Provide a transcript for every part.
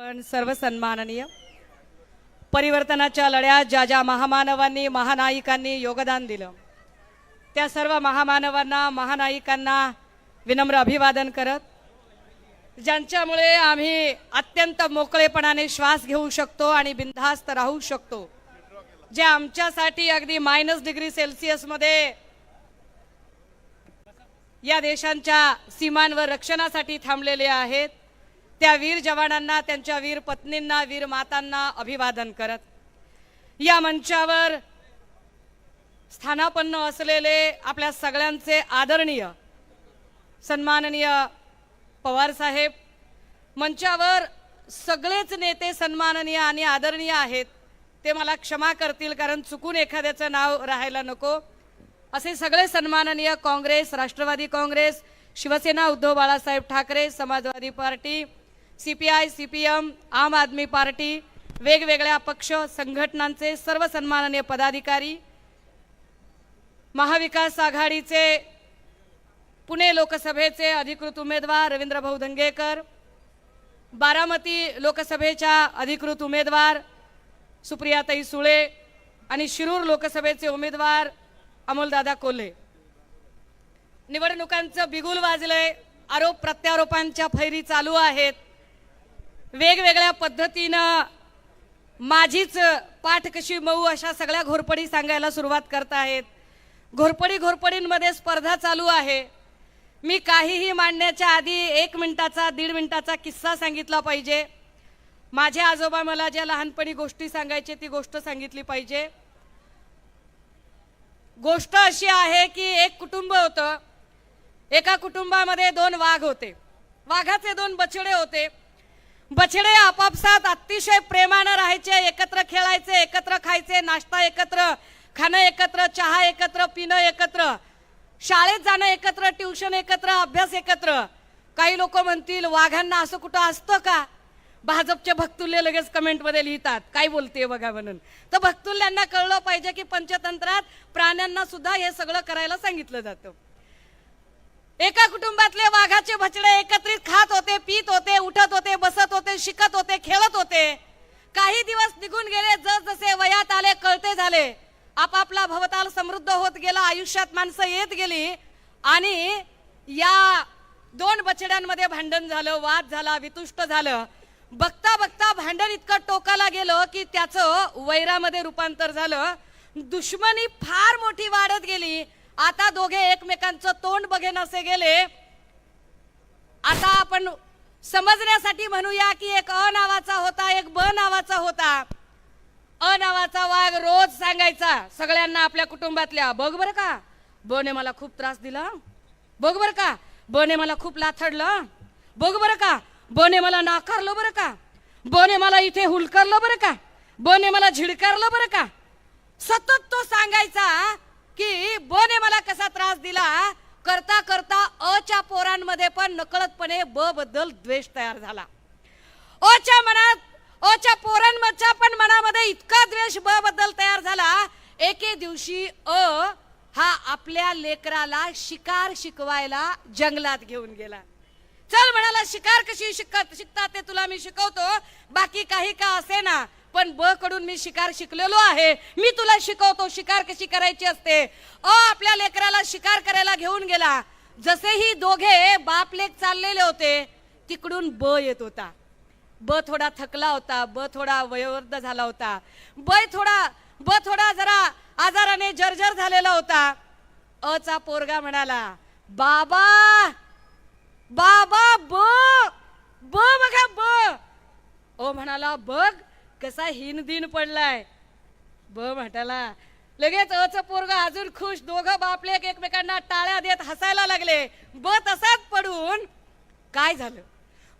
पण सर्व सन्माननीय. परिवर्तनाच्या लढ्यात ज्या ज्या महामानवांनी महानायिकांनी योगदान दिलं त्या सर्व महामानवांना महानायिकांना विनम्र अभिवादन करत ज्यांच्यामुळे आम्ही अत्यंत मोकळेपणाने श्वास घेऊ शकतो आणि बिनधास्त राहू शकतो जे आमच्यासाठी अगदी मायनस डिग्री सेल्सिअसमध्ये या देशांच्या सीमांवर रक्षणासाठी थांबलेले आहेत. त्या वीर जवानांना त्यांच्या वीर पत्नींना वीर मातांना अभिवादन करत. या मंचावर स्थानापन्न असलेले आपल्या सगळ्यांचे आदरणीय सन्माननीय पवार साहेब मंचावर सगळेच नेते सन्माननीय आणि आदरणीय आहेत ते मला क्षमा करतील कारण चुकून एखाद्याचं नाव राहायला नको. असे सगळे सन्माननीय Congress Rashtravadi Congress Shivsena Uddhav Balasaheb Thackeray Samajwadi party C P I C P M Aam Aadmi party वेगवेगळ्या पक्ष संघटनांचे सर्व सन्माननीय पदाधिकारी महाविकास आघाडीचे पुणे लोकसभेचे अधिकृत उमेदवार रवींद्रभाऊ धंगेकर बारामती लोकसभेच्या अधिकृत उमेदवार सुप्रियाताई सुळे आणि शिरूर लोकसभेचे उमेदवार अमोलदादा कोल्हे. निवडणुकांचं बिगुल वाजलंय आरोप प्रत्यारोपांच्या फैरी चालू आहेत. वेगवेगळ्या पद्धतीनं माझीच पाठ कशी मऊ अशा सगळ्या घोरपडी सांगायला सुरुवात करत आहेत. घोरपडी घोरपडींमध्ये स्पर्धा चालू आहे. मी काहीही मांडण्याच्या आधी एक मिनिटाचा दीड मिनिटाचा किस्सा सांगितला पाहिजे. माझे आजोबा मला ज्या लहानपणी गोष्टी सांगायचे ती गोष्ट सांगितली पाहिजे. गोष्ट अशी आहे की एक कुटुंब होतं. एका कुटुंबामध्ये दोन वाघ होते. वाघाचे दोन बछडे होते. बछडे आपापसात अतिशय प्रेमानं राहायचे एकत्र खेळायचे एकत्र खायचे नाश्ता एकत्र खाणं एकत्र चहा एकत्र पिणं एकत्र शाळेत जाणं एकत्र ट्युशन एकत्र अभ्यास एकत्र. काही लोक म्हणतील वाघांना असं कुठं असतं का? भाजपचे भक्तुल्य लगेच कमेंटमध्ये लिहितात. काय बोलते बघा म्हणून. तर भक्तुल्यांना कळलं पाहिजे की पंचतंत्रात प्राण्यांना सुद्धा हे सगळं करायला सांगितलं जातं. एका कुटुंबातले वाघाचे भचडे एकत्रित खात होते पित होते उठत होते बसत होते शिकत होते खेळत होते. काही दिवस निघून गेले जस जसे वयात आले कळते झाले. आपापला भवताल समृद्ध होत गेला आयुष्यात माणसं येत गेली. आणि या दोन बछड्यांमध्ये भांडण झालं वाद झाला वितुष्ट झालं. बघता बघता भांडण इतकं टोकाला गेलं की त्याचं वैरामध्ये रूपांतर झालं. दुश्मनी फार मोठी वाढत गेली. आता दोघे एकमेकांचं तोंड बघेन असे गेले. आता आपण समजण्यासाठी म्हणूया की एक अ नावाचा होता एक ब नावाचा होता. अ नावाचा वाघ रोज सांगायचा सगळ्यांना आपल्या कुटुंबातल्या बघ बरं का बने मला खूप त्रास दिला. बघ बरं का बने मला खूप लाथडलं. बघ बरं का बने मला नाकारलं बरं का. बने मला इथे हुलकारलं बरं का. बने मला झिडकारलं बरं का. सतत तो सांगायचा की ब ने मला कसा त्रास दिला? करता करता अच्या पोरांमध्ये पण नकळतपणे ब बद्दल द्वेष तयार झाला. अच्या मनात अच्या पोरांच्या पण मनामध्ये इतका द्वेष ब बद्दल तयार झाला. एके दिवशी अ हा आपल्या लेकराला शिकार शिकवायला जंगलात घेऊन गेला. चल म्हणाला शिकार कशी शिकत शिकतात ते तुला मी शिकवतो. बाकी काही का असे ना पण ब कडून मी शिकार शिकलेलो आहे. मी तुला शिकवतो शिकार कशी करायची असते? अ आपल्या लेकराला शिकार करायला घेऊन गेला. जसेही दोघे बाप लेक चाललेले होते तिकडून ब येत होता. ब थोडा थकला होता ब थोडा वयोवृद्ध झाला होता. ब थोडा ब थोडा जरा आजाराने जर्जर झालेला होता. अचा पोरगा म्हणाला बाबा बाबा ब ब बघा ब. ओ म्हणाला बघ कसा हिन दिन पडलाय? ब म्हणाला लगेच अच पोरग अजून खुश दोघं बापले एकमेकांना टाळ्या देत हसायला लागले. ब तसाच पडून काय झालं?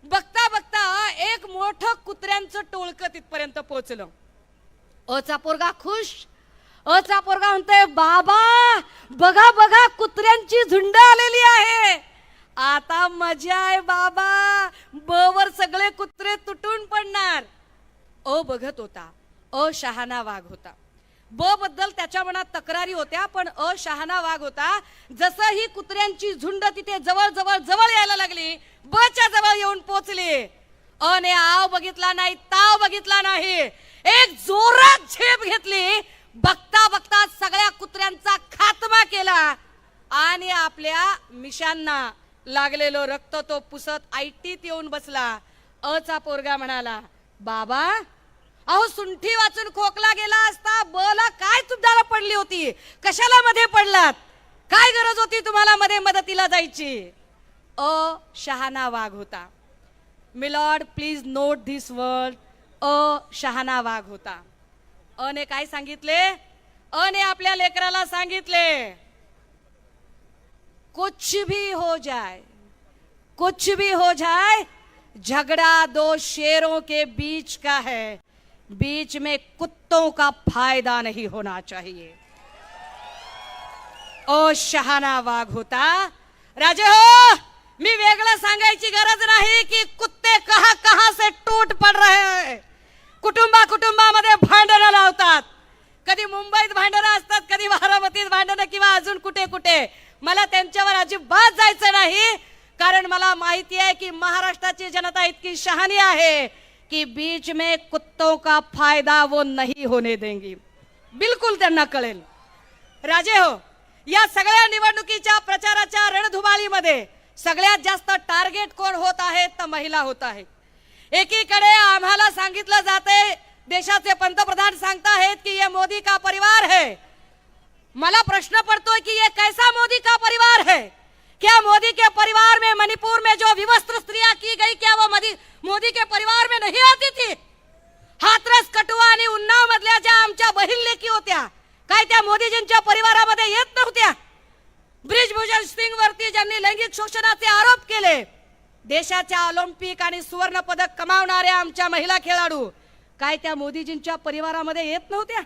बघता बघता एक मोठं कुत्र्यांचं टोळकं तिथपर्यंत पोहोचलं अचा पोरगा खुश अचा पोरगा म्हणतोय बाबा बघा बघा कुत्र्यांची झुंड आलेली आहे. आता मजा आहे बाबा. ब वर सगळे कुत्रे तुटून पडणार. अ बघत होता अ शहाणा वाघ होता. ब बद्दल त्याच्या मनात तक्रारी होत्या पण अ शहाणा वाघ होता. जसं ही कुत्र्यांची झुंड तिथे जवळ जवळ जवळ यायला लागली बच्या जवळ येऊन पोचली. अ ने आव बघितला नाही ताव बघितला नाही. एक जोरात झेप घेतली. बघता बघता सगळ्या कुत्र्यांचा खात्मा केला. आणि आपल्या मिशांना लागलेलो रक्त तो पुसत आयटीत येऊन बसला. अचा पोरगा म्हणाला बाबा अहो सुंठी वाचून खोकला गेला असता बला काय तुम्हाला पडली होती? कशाला मध्ये पडलात? काय गरज होती तुम्हाला मध्ये मदतीला जायची? अ शहाणा वाघ होता. Milord please note this word अ शहाणा वाघ होता. अ ने काय सांगितले? अ ने आपल्या लेकराला सांगितले कुछ भी हो जाय कुछ भी हो जाय झगड़ा दो शेरों के बीच का है। बीच में कुत्तों का फ़ायदा नहीं होना चाहिए। ओ शहाना वाघ होता राजे हो, मी वेगळं सांगायची गरज नाही की कुत्ते कहा में कुत्तों का फायदा वो नहीं होने देंगी। बिलकुल त्यांना कळेल। राजे हो या सगळ्या निवडणुकीच्या प्रचाराच्या रणधुमाळीमध्ये सगळ्यात जास्त टार्गेट कोण होत आहे तर महिला होत आहे. एकीकडे आम्हाला सांगितलं जाते देशाचे पंतप्रधान सांगताहेत की ये मोदी का परिवार है. मला प्रश्न पड़तोय की ये कैसा मोदी का परिवार है? क्या मोदी के परिवार में मणिपुर में जो विवस्त्र स्त्रियां की गई क्या वो मोदी मोदी के परिवार में नहीं आती थी। हाथरस कटुआ आणि उन्नाव मधल्या ज्या आमच्या बहीण लेखी होत्या काय त्या मोदीजींच्या परिवारामध्ये येत नव्हत्या? ब्रिजभूषण सिंग वरती ज्यांनी लैंगिक शोषणाचे आरोप केले देशाच्या ऑलिम्पिक आणि सुवर्ण पदक कमावणाऱ्या आमच्या महिला खेळाडू काय त्या मोदीजींच्या परिवारामध्ये येत नव्हत्या?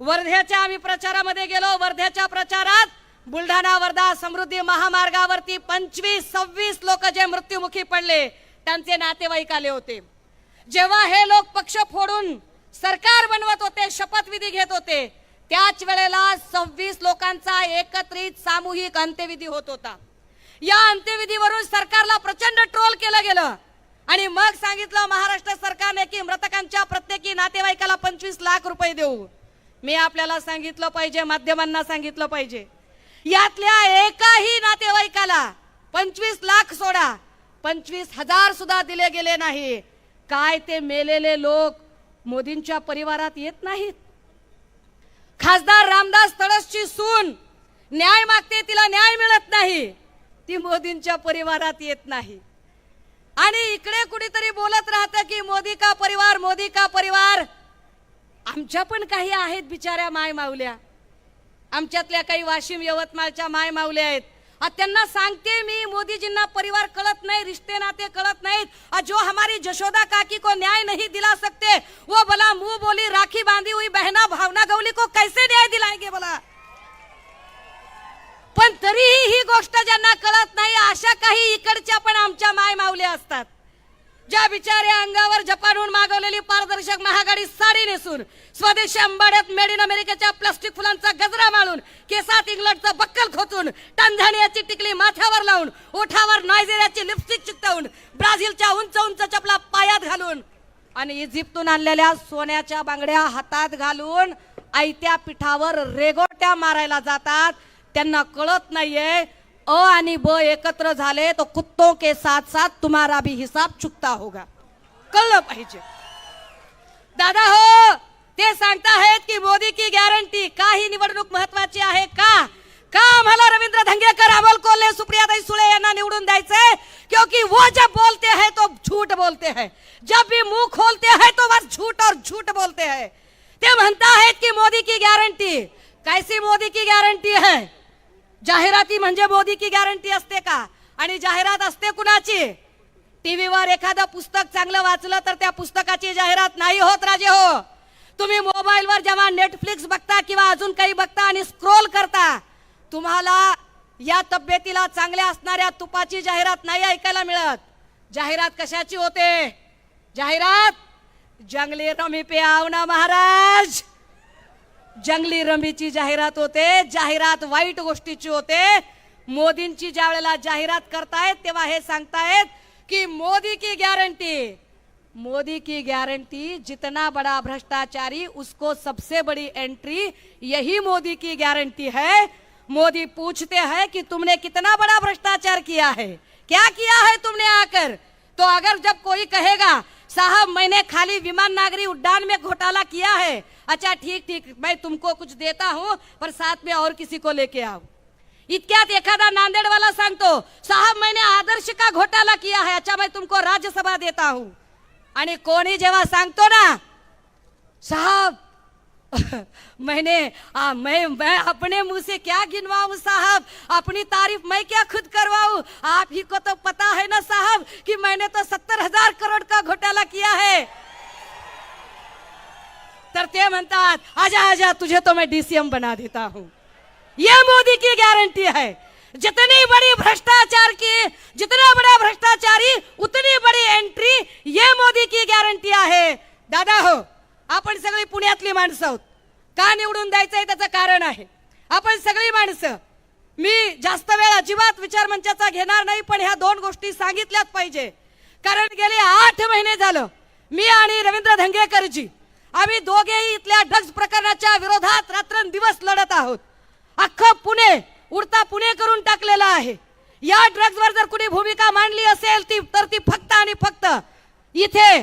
वर्ध्याच्या आम्ही प्रचारामध्ये गेलो वर्ध्याच्या प्रचारात बुलढाणा वर्धा समृद्धी महामार्गावरती पंचवीस सव्वीस लोक जे मृत्युमुखी पडले त्यांचे नातेवाईक आले होते. जेव्हा हे लोक पक्ष फोडून सरकार बनवत होते शपथविधी घेत होते त्याच वेळेला सव्वीस लोकांचा एकत्रित सामूहिक अंत्यविधी होत होता. या अंत्यविधीवरून सरकारला प्रचंड ट्रोल केलं गेलं. आणि मग सांगितलं महाराष्ट्र सरकारने की मृतकांच्या प्रत्येकी नातेवाईकाला पंचवीस लाख रुपये देऊ. मी आपल्याला सांगितलं पाहिजे माध्यमांना सांगितलं पाहिजे. यातल्या एकाही नातेवाईकाला पंचवीस लाख सोडा. पंचवीस हजार सुद्धा दिले गेले नाही. काय ते मेलेले लोक मोदींच्या परिवारात येत नाहीत? खासदार रामदास तळसची सून न्याय मागते तिला न्याय मिळत नाही. ती मोदींच्या परिवारात येत नाही. आणि इकडे कुठेतरी बोलत राहतं की मोदी का परिवार मोदी का परिवार? आमच्या पण काही आहेत बिचाऱ्या माय माऊल्या आमच्यातल्या काही वाशिम यवतमाळच्या माय माऊल्या आहेत. त्यांना सांगते मी मोदीजींना परिवार कळत नाही रिश्ते नाते कळत नाहीत. जो हमारी जशोदा काकी को न्याय नहीं दिला सकते वो भला मुंह बोली राखी बांधी हुई बहना भावना गवली को कैसे न्याय दिलाएंगे भला? पण तरीही ही गोष्ट ज्यांना कळत नाही अशा काही इकडच्या पण आमच्या माय माऊल्या असतात. ज्या बिचाऱ्या अंगावर जपानहून मागवलेली पारदर्शक महागाडी साडी नेसून स्वदेशी अंबाड्यात मेड इन अमेरिकेच्या प्लास्टिक फुलांचा गजरा माळून केसात इंग्लंडचं बक्कल खोचून टांझानियाची टिकली माथ्यावर लावून ओठावर नायजेरियाची लिपस्टिक चिकटवून ब्राझीलच्या उंच उंच चपला पायात घालून आणि इजिप्तून आणलेल्या सोन्याच्या बांगड्या हातात घालून आयत्या पिठावर रेगोट्या मारायला जातात. त्यांना कळत नाहीये अ आणि ब एकत्र झाले तो कुत्तों के साथ साथ तुम्हारा भी हिसाब चुकता होगा। कळलं पाहिजे। दादा हो ते सांगताहेत की मोदी की गॅरंटी का ही निवडणूक महत्वाची आहे का? का आम्हाला रवींद्र धंगेकर अमोल कोल्हे सुप्रियाताई सुळे यांना निवडून द्यायचंय क्योंकि वो जब बोलते हैं तो झूठ बोलते हैं। जब भी मुंह खोलते हैं तो बस झूठ और झूठ बोलते हैं। ते म्हणता आहेत की मोदी की गॅरंटी कैसी मोदी की गॅरंटी है? जाहिराती म्हणजे मोदी की गॅरंटी असते का? आणि जाहिरात असते कुणाची? टीव्हीवर एखादं पुस्तक चांगलं वाचलं तर त्या पुस्तकाची जाहिरात नाही होत राजे हो. तुम्ही मोबाईलवर जेव्हा नेटफ्लिक्स बघता किंवा अजून काही बघता आणि स्क्रोल करता तुम्हाला या तब्येतीला चांगल्या असणाऱ्या तुपाची जाहिरात नाही ऐकायला मिळत. जाहिरात कशाची होते? जाहिरात जंगली रमी पे आव ना महाराज! जंगली रमीची जाहिरात होते, जाहिरात वाईट गोष्टीची होते. मोदींची ज्या वेळेला जाहिरात करतायत, तेव्हा हे सांगतायत कि मोदी की गारंटी मोदी की गारंटी जितना बड़ा भ्रष्टाचारी, उसको सबसे बड़ी एंट्री यही मोदी की गारंटी है. मोदी पूछते हैं कि तुमने कितना बड़ा भ्रष्टाचार किया है? क्या किया है तुमने आकर? तो अगर जब कोई कहेगा साहब मैंने खाली विमान नागरी उड्डान में घोटाला किया है। अच्छा ठीक ठीक मैं तुमको कुछ देता हूँ पर साथ में और किसी को लेके आओ। इतक्यात एखादा नांदेडवाला सांगतो साहब मैंने आदर्श का घोटाला किया है। अच्छा मैं तुमको राज्यसभा देता हूँ। आणि कोणी जेव्हा सांगतो ना साहब मैंने आ, मैं मैं अपने मुँह से क्या गिनवाऊं साहब? अपनी तारीफ़ मैं क्या खुद करवाऊं? आप ही को तो पता है ना साहब कि मैंने तो सत्तर हज़ार करोड़ का घोटाला किया है। तर ते म्हणतात आजा आजा तुझे तो मैं डीसीएम बना देता हूँ। ये मोदी की गारंटी है। जितनी बड़ी भ्रष्टाचार की जितना बड़ा भ्रष्टाचारी उतनी बड़ी एंट्री ये मोदी की गॅरंटी है। दादा हो आपण सगळी पुण्यातली माणसं आहोत. का निवडून द्यायचं आहे त्याचं कारण आहे. आपण सगळी माणसं मी जास्त वेळ अजिबात विचार मंचाचा घेणार नाही पण ह्या दोन गोष्टी सांगितल्याच पाहिजे. कारण गेले आठ महिने झालं मी आणि रवींद्र धंगेकरजी आम्ही दोघेही इथल्या ड्रग्ज प्रकरणाच्या विरोधात रात्रंदिवस लढत आहोत. अख्खं पुणे उडता पुणे करून टाकलेलं आहे. या ड्रग्जवर जर कुणी भूमिका मांडली असेल ती तर ती फक्त आणि फक्त इथे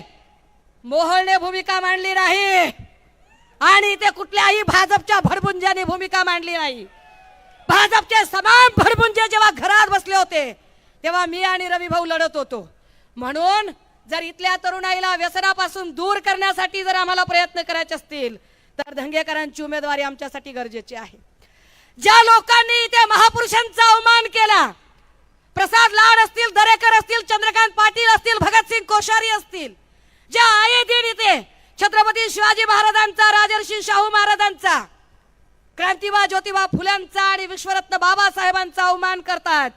मोहनने भूमिका मांडली नाही. आणि इथे कुठल्याही भाजपच्या भडबुंजाने भूमिका मांडली नाही. भाजपचे समान भरभुंजे जेव्हा घरात बसले होते तेव्हा मी आणि रवी भाऊ लढत होतो. म्हणून जर इथल्या तरुणाईला व्यसनापासून दूर करण्यासाठी जर आम्हाला प्रयत्न करायचे असतील तर धंगेकरांची उमेदवारी आमच्यासाठी गरजेची आहे. ज्या लोकांनी इथे महापुरुषांचा अवमान केला प्रसाद लाड असतील दरेकर असतील चंद्रकांत पाटील असतील भगतसिंग कोश्यारी असतील ज्या आये दिन इथे छत्रपती शिवाजी महाराजांचा राजर्षी शाहू महाराजांचा क्रांतिबा ज्योतिबा फुल्यांचा आणि विश्वरत्न बाबासाहेबांचा अवमान करतात.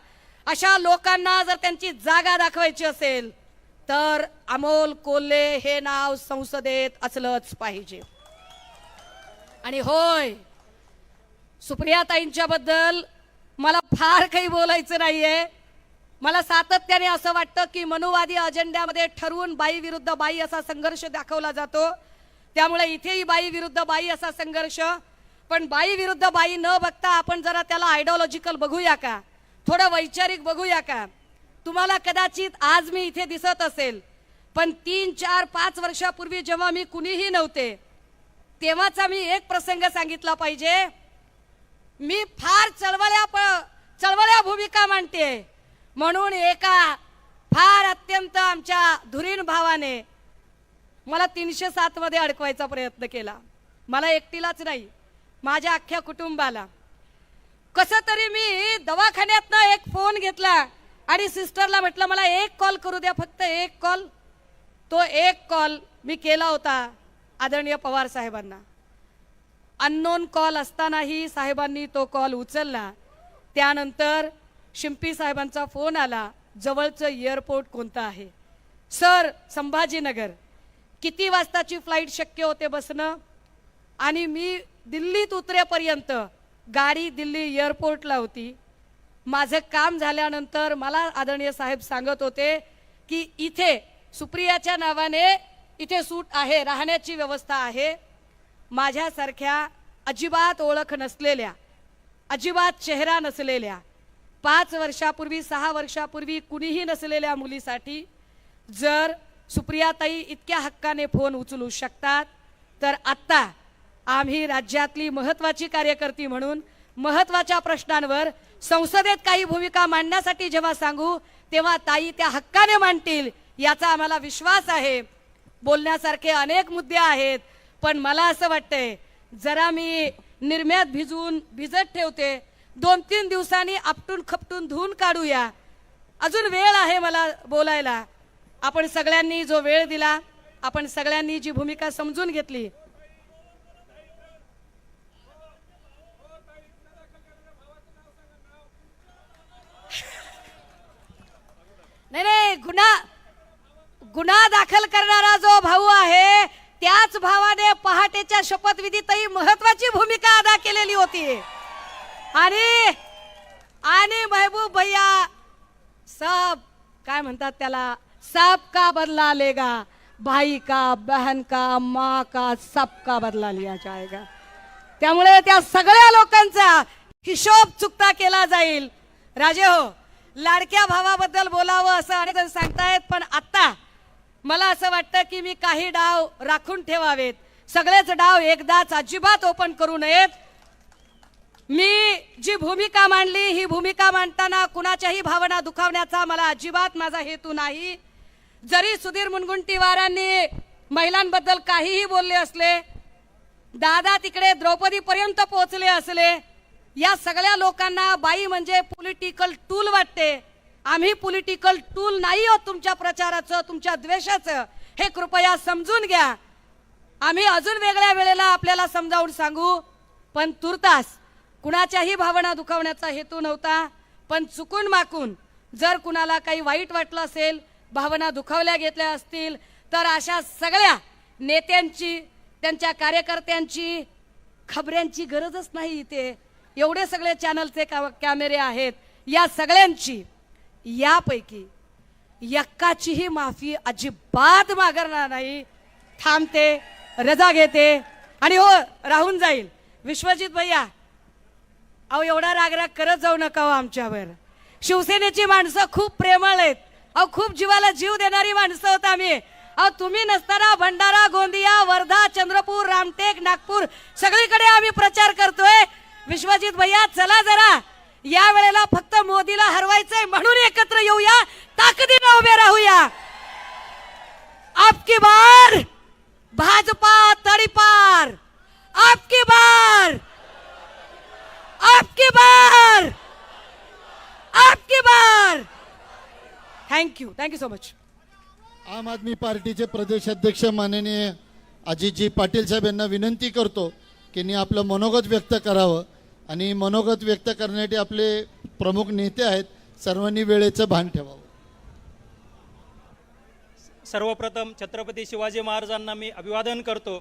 अशा लोकांना जर त्यांची जागा दाखवायची असेल तर अमोल कोल्हे हे नाव संसदेत असलंच पाहिजे. आणि होय सुप्रियाताईंच्या बद्दल मला फार काही बोलायचं नाहीये. मला सातत्याने असं वाटतं की मनुवादी अजेंड्यामध्ये ठरवून बाई विरुद्ध बाई असा संघर्ष दाखवला जातो. त्यामुळे इथेही बाई विरुद्ध बाई असा संघर्ष पण बाई विरुद्ध बाई न बघता आपण जरा त्याला आयडिओलॉजिकल बघूया का? थोडं वैचारिक बघूया का? तुम्हाला कदाचित आज मी इथे दिसत असेल पण तीन चार पाच वर्षापूर्वी जेव्हा मी कुणीही नव्हते तेव्हाचा मी एक प्रसंग सांगितला पाहिजे. मी फार चळवळ्या प- चळवळ्या भूमिका मांडते. म्हणून एका फार अत्यंत आमच्या धुरीण भावाने मला तीनशे सात मध्ये अडकवायचा प्रयत्न केला. मला एकटीलाच नाही. माझ्या अख्ख्या कुटुंबाला. कसं तरी मी दवाखान्यातनं एक फोन घेतला आणि सिस्टरला म्हटलं मला एक कॉल करू द्या फक्त एक कॉल. तो एक कॉल मी केला होता आदरणीय पवार साहेबांना. अननोन कॉल असतानाही साहेबांनी तो कॉल उचलला. त्यानंतर शिंपी साहेबांचा फोन आला जवळचं एअरपोर्ट कोणतं आहे? सर संभाजीनगर. किती वाजताची फ्लाईट शक्य होते बसणं आणि मी दिल्लीत उतरेपर्यंत गाडी दिल्ली एअरपोर्टला होती. माझं काम झाल्यानंतर मला आदरणीय साहेब सांगत होते की इथे सुप्रियाच्या नावाने इथे सूट आहे राहण्याची व्यवस्था आहे. माझ्यासारख्या अजिबात ओळख नसलेल्या अजिबात चेहरा नसलेल्या पाच वर्षापूर्वी सहा वर्षापूर्वी कुणीही नसलेल्या मुलीसाठी जर सुप्रियाताई इतक्या हक्काने फोन उचलू शकतात तर आत्ता आम्ही राज्यातली महत्वाची कार्यकर्ती म्हणून महत्त्वाच्या प्रश्नांवर संसदेत काही भूमिका मांडण्यासाठी जेव्हा सांगू तेव्हा ताई त्या हक्काने मांडतील याचा आम्हाला विश्वास आहे. बोलण्यासारखे अनेक मुद्दे आहेत पण मला असं वाटतंय जरा मी निर्म्यात भिजवून भिजत ठेवते. दोन तीन दिवसांनी आपटून खपटून धुवून काढूया. अजून वेळ आहे मला बोलायला. आपण सगळ्यांनी जो वेळ दिला आपण सगळ्यांनी जी भूमिका समजून घेतली नाही नाही गुन्हा गुन्हा दाखल करणारा जो भाऊ आहे त्याच भावाने पहाटेच्या शपथविधीतही महत्वाची भूमिका अदा केलेली होती. आणि आणि महबूब भैया सब काय म्हणतात त्याला? साप का बदला लेगा भाई का बहन का माँ का सबका बदला लिया जाएगा त्यामुळे त्या सगळ्या लोकांचा हिशोब चुकता केला जाईल. राजे हो लाडक्या भावाबद्दल बोलावं असं अनेक जण सांगतायत पण आता मला असं वाटतं की मी काही डाव राखून ठेवावेत. सगळेच डाव एकदाच अजिबात ओपन करू नयेत. मी जी भूमिका मांडली ही भूमिका मांडताना कुणाच्याही भावना दुखावण्याचा मला अजिबात माझा हेतू नाही. जरी सुधीर मुनगुंटीवारांनी महिलांबद्दल काहीही बोलले असले दादा तिकडे द्रौपदीपर्यंत पोहोचले असले या सगळ्या लोकांना बाई म्हणजे पॉलिटिकल टूल वाटते. आम्ही पॉलिटिकल टूल नाही आहोत तुमच्या प्रचाराचं तुमच्या द्वेषाचं. हे कृपया समजून घ्या. आम्ही अजून वेगळ्या वेळेला आपल्याला समजावून सांगू पण तुर्तास कुणाच्याही भावना दुखावण्याचा हेतू नव्हता पण चुकून माकून जर कुणाला काही वाईट वाटलं असेल भावना दुखावल्या घेतल्या असतील तर अशा सगळ्या नेत्यांची त्यांच्या कार्यकर्त्यांची खबऱ्यांची गरजच नाही इथे. एवढे सगळे चॅनलचे का- कॅमेरे आहेत. या सगळ्यांची यापैकी यक्काचीही माफी अजिबात मागणार नाही. थांबते रजा घेते आणि हो राहून जाईल. विश्वजित भैया अहो एवढा रागराग करत जाऊ नका हो आमच्यावर. शिवसेनेची माणसं खूप प्रेमळ आहेत. अहो खूप जीवाला जीव देणारी माणसं होत आम्ही. अहो तुम्ही नसताना भंडारा गोंदिया वर्धा चंद्रपूर रामटेक नागपूर सगळीकडे आम्ही प्रचार करतोय. विश्वजित भैया चला जरा. या वेळेला फक्त मोदीला हरवायचंय म्हणून एकत्र येऊया. ताकदीनं उभे राहूया. आपकी बार भाजपा तडीपार. आपकी बार आपकी बार आपकी बार. Thank you thank you so much Aam Aadmi पार्टीचे प्रदेश अध्यक्ष माननीय अजितजी पाटील साहेब यांना विनंती करतो की आपलं मनोगत व्यक्त करावं. आणि मनोगत व्यक्त करण्यासाठी आपले प्रमुख नेते आहेत सर्वांनी वेळेचं भान ठेवावं. सर्वप्रथम छत्रपती शिवाजी महाराजांना मी अभिवादन करतो.